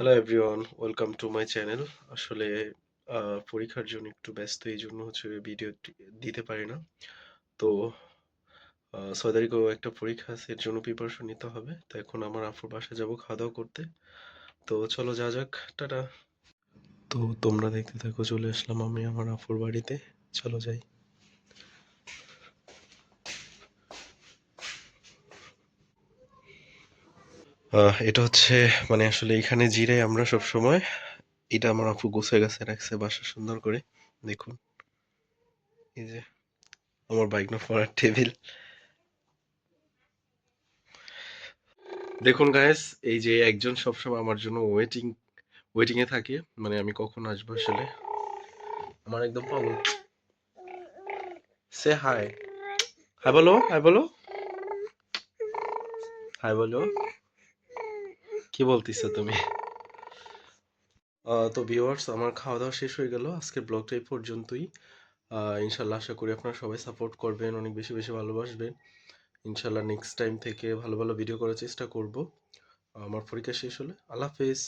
Hello everyone welcome to my channel আসলে পরীক্ষার জন্য একটু ব্যস্ত, এই জন্য হচ্ছে ভিডিও দিতে পারি না। তো ছয় তারিখেও একটা পরীক্ষা আছে, এর জন্য প্রিপারেশন নিতে হবে। তো এখন আমার আফুর বাসায় যাব খাওয়া দাওয়া করতে। তো চলো, যা যাক। টাটা। তো তোমরা দেখতে থাকো, চলে আসলাম আমি আমার আফুর বাড়িতে। চলো, যাই। এটা হচ্ছে মানে আসলে এখানে জিরে আমরা সব সময় এটা আমার আপু গুছে গেছে, রাখছে বাসা সুন্দর করে। দেখুন, এই যে আমার বাইক না পড়ার টেবিল। দেখুন গাইস এই যে একজন সবসময় আমার জন্য ওয়েটিং ওয়েটিং এ থাকে মানে আমি কখন আসব আসলে? আমার একদম পাগল। সে হাই হাই বলো হাই বলো। হাই বলো। কি বলতেছো তুমি? তো ভিউয়ার্স আমার খাওয়া দাওয়া শেষ হয়ে গেল। আজকের ব্লগটা এই পর্যন্তই। ইনশাল্লাহ আশা করি আপনারা সবাই সাপোর্ট করবেন, অনেক বেশি বেশি ভালোবাসবেন। ইনশাল্লাহ নেক্সট টাইম থেকে ভালো ভালো ভিডিও করার চেষ্টা করব। আমার পরীক্ষা শেষ হলে। আল্লাহ হাফেজ।